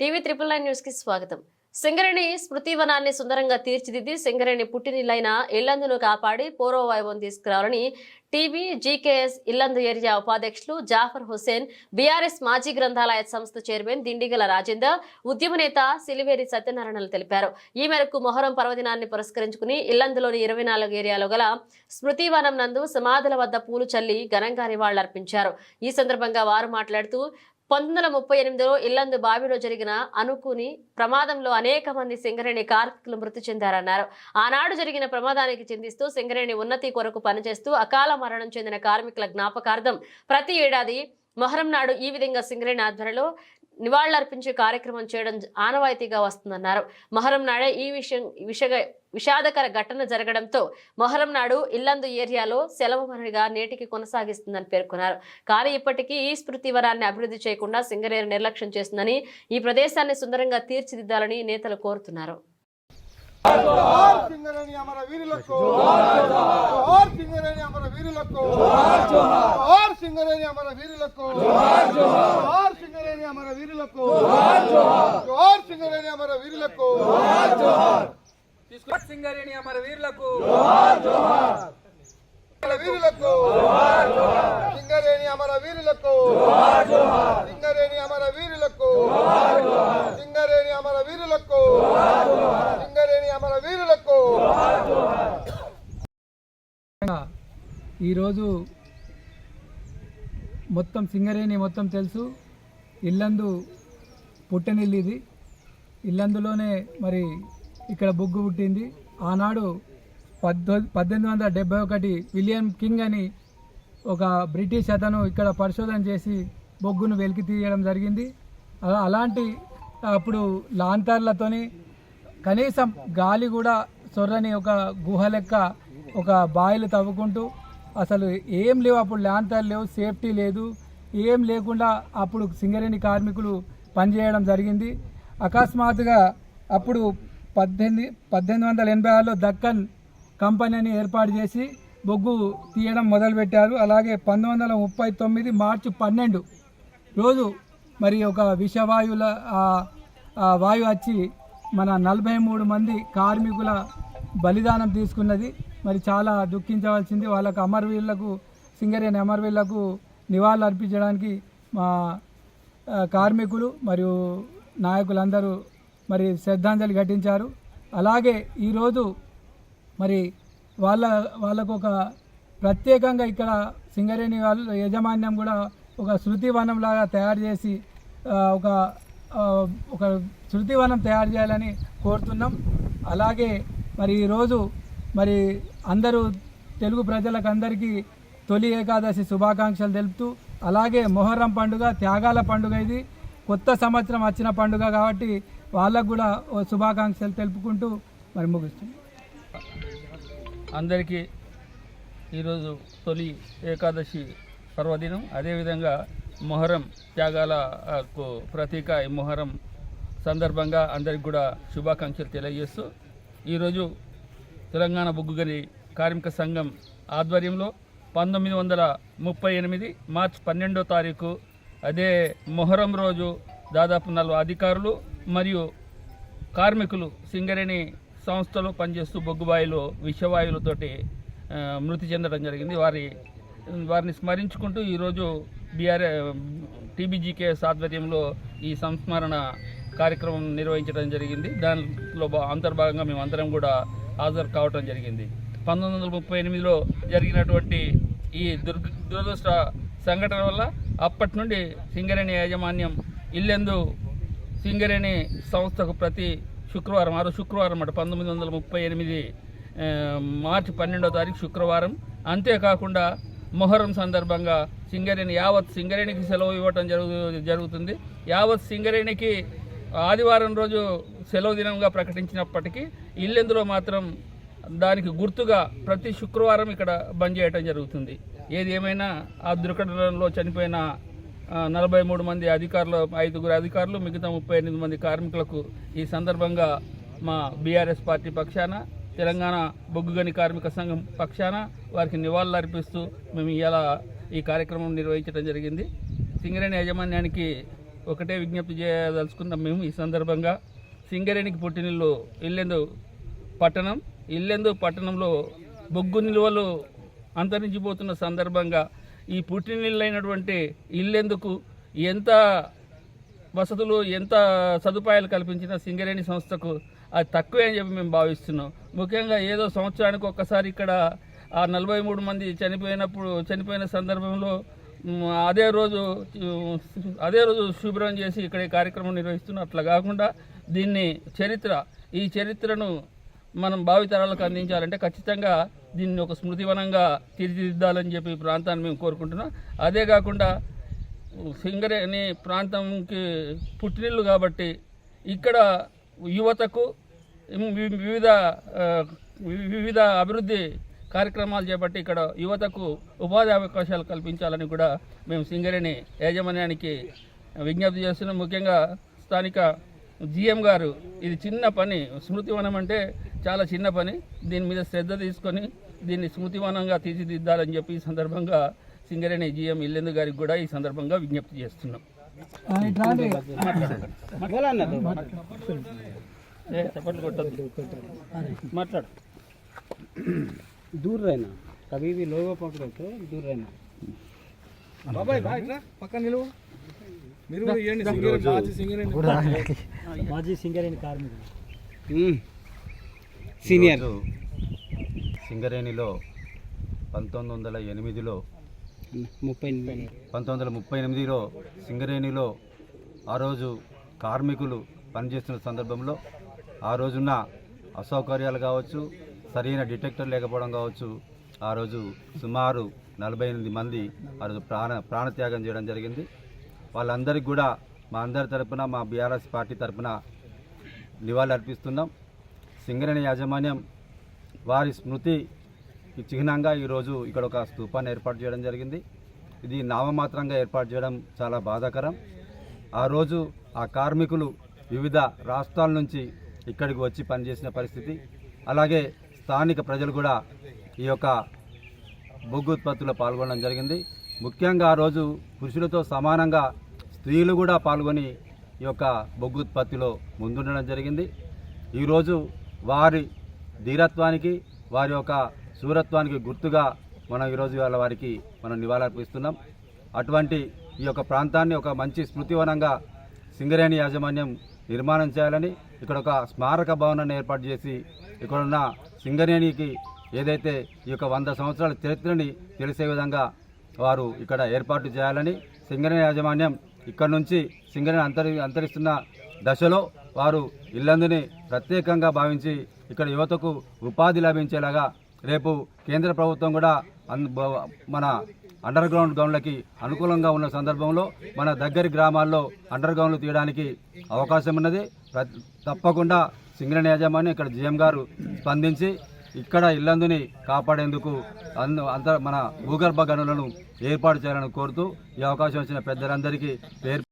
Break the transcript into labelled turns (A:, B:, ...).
A: TV triple nine న్యూస్కి స్వాగతం. సింగరేణి స్మృతివనాన్ని సుందరంగా తీర్చిదిద్ది సింగరేణి పుట్టినిల్లైన ఇల్లందును కాపాడి పూర్వ వైభవం తీసుకురావాలని టీవీ జీకేఎస్ ఇల్లందు ఏరియా ఉపాధ్యక్షులు జాఫర్ హుసేన్ బీఆర్ఎస్ మాజీ గ్రంథాలయ సంస్థ చైర్మన్ దిండిగల రాజేందర్ ఉద్యమ నేత సిలివేరి సత్యనారాయణలు తెలిపారు. ఈ మేరకు మొహరం పర్వదినాన్ని పురస్కరించుకుని ఇల్లందులోని ఇరవై నాలుగు ఏరియాలో గల స్మృతివనం నందు సమాధుల వద్ద పూలు చల్లి ఘనంగా నివాళులర్పించారు. ఈ సందర్భంగా వారు మాట్లాడుతూ పంతొమ్మిది వందల ముప్పై ఎనిమిదిలో ఇల్లందు బావిలో జరిగిన అనుకుని ప్రమాదంలో అనేక మంది సింగరేణి కార్మికులు మృతి చెందారన్నారు. ఆనాడు జరిగిన ప్రమాదానికి చిందిస్తూ సింగరేణి ఉన్నతి కొరకు పనిచేస్తూ అకాల మరణం చెందిన కార్మికుల జ్ఞాపకార్థం ప్రతి ఏడాది మొహరం నాడు ఈ విధంగా సింగరేణి ఆధ్వర్యంలో నివాళులర్పించే కార్యక్రమం చేయడం ఆనవాయితీగా వస్తుందన్నారు. మొహరం నాడే ఈ విషయం విషగ విషాదకర ఘటన జరగడంతో మొహరం నాడు ఇల్లందు ఏరియాలో సెలవుమనిగా నేటికి కొనసాగిస్తుందని పేర్కొన్నారు. కానీ ఇప్పటికీ ఈ స్మృతి వరాన్ని అభివృద్ధి చేయకుండా సింగరేరు నిర్లక్ష్యం చేస్తుందని ఈ ప్రదేశాన్ని సుందరంగా తీర్చిదిద్దాలని నేతలు కోరుతున్నారు.
B: సింగరేణి అమర వీరులకు జోహార్ సింగరేణి అమర వీరులకు జోహార్ సింగరేణి అమర వీరులకు జోహార్ సింగరేణి అమర వీరులకు జోహార్ సింగరేణి అమర వీరులకు
C: తీసుకు సింగరేణి అమర వీరులకు
B: అమర వీరులకు సింగరేణి అమర వీరులకు సింగరేణి అమర వీరులకు సింగరేణి అమర వీరులకు సింగరేణి అమర వీరులకు
D: ఈరోజు మొత్తం సింగరేణి మొత్తం తెలుసు. ఇల్లందు పుట్టనిల్లు ఇది. ఇల్లందులోనే మరి ఇక్కడ బొగ్గు పుట్టింది. ఆనాడు పద్దో పద్దెనిమిది వందల డెబ్బై ఒకటి విలియం కింగ్ అని ఒక బ్రిటిష్ అతను ఇక్కడ పరిశోధన చేసి బొగ్గును వెలికి తీయడం జరిగింది. అలాంటి అప్పుడు లాంతర్లతోని కనీసం గాలి కూడా సొర్రని ఒక గుహ లెక్క ఒక బాయిలు తవ్వుకుంటూ అసలు ఏం లేవు అప్పుడు ల్యాంతర్ లేవు సేఫ్టీ లేదు. ఏం లేకుండా అప్పుడు సింగరేణి కార్మికులు పనిచేయడం జరిగింది. అకస్మాత్తుగా అప్పుడు పద్దెనిమిది పద్దెనిమిది వందల ఎనభై ఆరులో దక్కన్ కంపెనీని ఏర్పాటు చేసి బొగ్గు తీయడం మొదలుపెట్టారు. అలాగే పంతొమ్మిది వందల ముప్పై తొమ్మిది మార్చి పన్నెండు రోజు మరి ఒక విషవాయువుల వాయువు వచ్చి మన నలభై మూడు మంది కార్మికుల బలిదానం తీసుకున్నది. మరి చాలా దుఃఖించవలసింది. వాళ్ళకు అమరవీరులకు సింగరేణి అమరవీరులకు నివాళులు అర్పించడానికి మా కార్మికులు మరియు నాయకులందరూ మరి శ్రద్ధాంజలి ఘటించారు. అలాగే ఈరోజు మరి వాళ్ళ వాళ్ళకు ఒక ప్రత్యేకంగా ఇక్కడ సింగరేణి వాళ్ళు యజమాన్యం కూడా ఒక శృతివనం లాగా తయారు చేసి ఒక ఒక శృతివనం తయారు చేయాలని కోరుతున్నాం. అలాగే మరి ఈరోజు మరి అందరూ తెలుగు ప్రజలకు అందరికీ తొలి ఏకాదశి శుభాకాంక్షలు తెలుపుతూ అలాగే మొహర్రం పండుగ త్యాగాల పండుగ ఇది. కొత్త సంవత్సరం వచ్చిన పండుగ కాబట్టి వాళ్ళకు కూడా ఓ శుభాకాంక్షలు తెలుపుకుంటూ మరి ముగిస్తుంది
C: అందరికీ ఈరోజు తొలి ఏకాదశి పర్వదినం. అదేవిధంగా మొహరం త్యాగాలకు ప్రతీక ఈ మొహరం సందర్భంగా అందరికి కూడా శుభాకాంక్షలు తెలియజేస్తూ ఈరోజు తెలంగాణ బొగ్గుగని కార్మిక సంఘం ఆధ్వర్యంలో పంతొమ్మిది వందల ముప్పై ఎనిమిది మార్చి పన్నెండో తారీఖు అదే మొహరం రోజు దాదాపు నలభై అధికారులు మరియు కార్మికులు సింగరేణి సంస్థలో పనిచేస్తూ బొగ్గుబాయిలు విషవాయువులతోటి మృతి చెందడం జరిగింది. వారి వారిని స్మరించుకుంటూ ఈరోజు బీఆర్ఏ టీబీజీకే ఆధ్వర్యంలో ఈ సంస్మరణ కార్యక్రమం నిర్వహించడం జరిగింది. దానిలో అంతర్భాగంగా మేము అందరం కూడా హాజరు కావటం జరిగింది. పంతొమ్మిది వందల ముప్పై ఎనిమిదిలో జరిగినటువంటి ఈ దుర్గ దురదృష్ట సంఘటన వల్ల అప్పటి నుండి సింగరేణి యాజమాన్యం ఇల్లెందు సింగరేణి సంస్థకు ప్రతి శుక్రవారం ఆరు శుక్రవారం అన్నమాట పంతొమ్మిది వందల ముప్పై ఎనిమిది మార్చి పన్నెండో తారీఖు శుక్రవారం. అంతేకాకుండా మొహరం సందర్భంగా సింగరేణి యావత్ సింగరేణికి సెలవు ఇవ్వటం జరుగు జరుగుతుంది. యావత్ సింగరేణికి ఆదివారం రోజు సెలవు దినంగా ప్రకటించినప్పటికీ ఇల్లెందులో మాత్రం దానికి గుర్తుగా ప్రతి శుక్రవారం ఇక్కడ బంద్ చేయటం జరుగుతుంది. ఏది ఏమైనా ఆ దుర్ఘటనలో చనిపోయిన నలభై మూడు మంది అధికారులు ఐదుగురు అధికారులు మిగతా ముప్పై ఎనిమిది మంది కార్మికులకు ఈ సందర్భంగా మా బీఆర్ఎస్ పార్టీ పక్షాన తెలంగాణ బొగ్గుగని కార్మిక సంఘం పక్షాన వారికి నివాళులు అర్పిస్తూ మేము ఇలా ఈ కార్యక్రమం నిర్వహించడం జరిగింది. సింగరేణి యాజమాన్యానికి ఒకటే విజ్ఞప్తి చేయదలుచుకున్నాం మేము ఈ సందర్భంగా. సింగరేణికి పుట్టినిల్లు ఇల్లెందు పట్టణం ఇల్లెందు పట్టణంలో బొగ్గు నిల్వలు అంతరించిపోతున్న సందర్భంగా ఈ పుట్టినిల్లైనటువంటి ఇల్లెందుకు ఎంత వసతులు ఎంత సదుపాయాలు కల్పించిన సింగరేణి సంస్థకు అది తక్కువే అని చెప్పి మేము భావిస్తున్నాం. ముఖ్యంగా ఏదో సంవత్సరానికి ఒక్కసారి ఇక్కడ ఆ నలభై మూడు మంది చనిపోయినప్పుడు చనిపోయిన సందర్భంలో అదే రోజు అదే రోజు శుభ్రం చేసి ఇక్కడ ఈ కార్యక్రమం నిర్వహిస్తున్న అట్లా కాకుండా దీన్ని చరిత్ర ఈ చరిత్రను మనం భావితరాలకు అందించాలంటే ఖచ్చితంగా దీన్ని ఒక స్మృతివనంగా తీర్చిదిద్దాలని చెప్పి ఈ ప్రాంతాన్ని మేము కోరుకుంటున్నాం. అదే కాకుండా సింగరేణి ప్రాంతంకి పుట్టినిల్లు కాబట్టి ఇక్కడ యువతకు వివిధ వివిధ అభివృద్ధి కార్యక్రమాలు చేపట్టి ఇక్కడ యువతకు ఉపాధి అవకాశాలు కల్పించాలని కూడా మేము సింగరేణి యాజమాన్యానికి విజ్ఞప్తి చేస్తున్నాం. ముఖ్యంగా స్థానిక జిఎం గారు ఇది చిన్న పని స్మృతివనం అంటే చాలా చిన్న పని. దీని మీద శ్రద్ధ తీసుకొని దీన్ని స్మృతివనంగా తీర్చిదిద్దాలని చెప్పి ఈ సందర్భంగా సింగరేణి జిఎం ఇల్లెందు గారికి కూడా ఈ సందర్భంగా విజ్ఞప్తి చేస్తున్నాం. మాట్లాడు. దూరైనా కవి లోగో
E: పక్కడైతే దూర బాబాయ్ పక్కన నిలువు. మీరు కూడా మాజీ సింగర్ మాజీ సింగర్ అయిన కార్మికుడు
F: సీనియర్. సింగరేణిలో పంతొమ్మిది వందల ఎనిమిదిలో
E: ముప్పై
F: పంతొమ్మిది వందల ముప్పై ఎనిమిదిలో సింగరేణిలో ఆ రోజు కార్మికులు పనిచేస్తున్న సందర్భంలో ఆ రోజున్న అసౌకర్యాలు కావచ్చు సరైన డిటెక్టర్ లేకపోవడం కావచ్చు ఆ రోజు సుమారు నలభై ఎనిమిది మంది ఆ రోజు ప్రాణ ప్రాణత్యాగం చేయడం జరిగింది. వాళ్ళందరికీ కూడా మా అందరి తరపున మా బీఆర్ఎస్ పార్టీ తరపున నివాళులు అర్పిస్తున్నాం సింగరేణి యాజమాన్యం వారి స్మృతి చిహ్నంగా ఈరోజు ఇక్కడ ఒక స్థూపాన్ని ఏర్పాటు చేయడం జరిగింది. ఇది నామమాత్రంగా ఏర్పాటు చేయడం చాలా బాధాకరం. ఆ రోజు ఆ కార్మికులు వివిధ రాష్ట్రాల నుంచి ఇక్కడికి వచ్చి పనిచేసిన పరిస్థితి. అలాగే స్థానిక ప్రజలు కూడా ఈ యొక్క బొగ్గు ఉత్పత్తిలో పాల్గొనడం జరిగింది. ముఖ్యంగా ఆ రోజు పురుషులతో సమానంగా స్త్రీలు కూడా పాల్గొని ఈ యొక్క బొగ్గు ఉత్పత్తిలో ముందుండడం జరిగింది. ఈరోజు వారి ధీరత్వానికి వారి యొక్క శూరత్వానికి గుర్తుగా మనం ఈరోజు వాళ్ళ వారికి మనం నివాళులర్పిస్తున్నాం అటువంటి ఈ యొక్క ప్రాంతాన్ని ఒక మంచి స్మృతివనంగా సింగరేణి యాజమాన్యం నిర్మాణం చేయాలని ఇక్కడ ఒక స్మారక భవనాన్ని ఏర్పాటు చేసి ఇక్కడున్న సింగరేణికి ఏదైతే ఈ యొక్క వంద సంవత్సరాల చరిత్రని తెలిసే విధంగా వారు ఇక్కడ ఏర్పాటు చేయాలని సింగరేణి యాజమాన్యం ఇక్కడ నుంచి సింగరేణి అంతరి అంతరిస్తున్న దశలో వారు ఇల్లందుని ప్రత్యేకంగా భావించి ఇక్కడ యువతకు ఉపాధి లభించేలాగా రేపు కేంద్ర ప్రభుత్వం కూడా అన్- మన అండర్ గ్రౌండ్ గౌన్లకి అనుకూలంగా ఉన్న సందర్భంలో మన దగ్గరి గ్రామాల్లో అండర్ గ్రౌండ్లు తీయడానికి అవకాశం ఉన్నది తప్పకుండా సింగరేణి యాజమాన్యం ఇక్కడ జిఎం గారు స్పందించి ఇక్కడ ఇల్లందుని కాపాడేందుకు అందు అంత మన భూగర్భ గనులను ఏర్పాటు చేయాలని కోరుతూ ఈ అవకాశం వచ్చిన పెద్దలందరికీ పేరు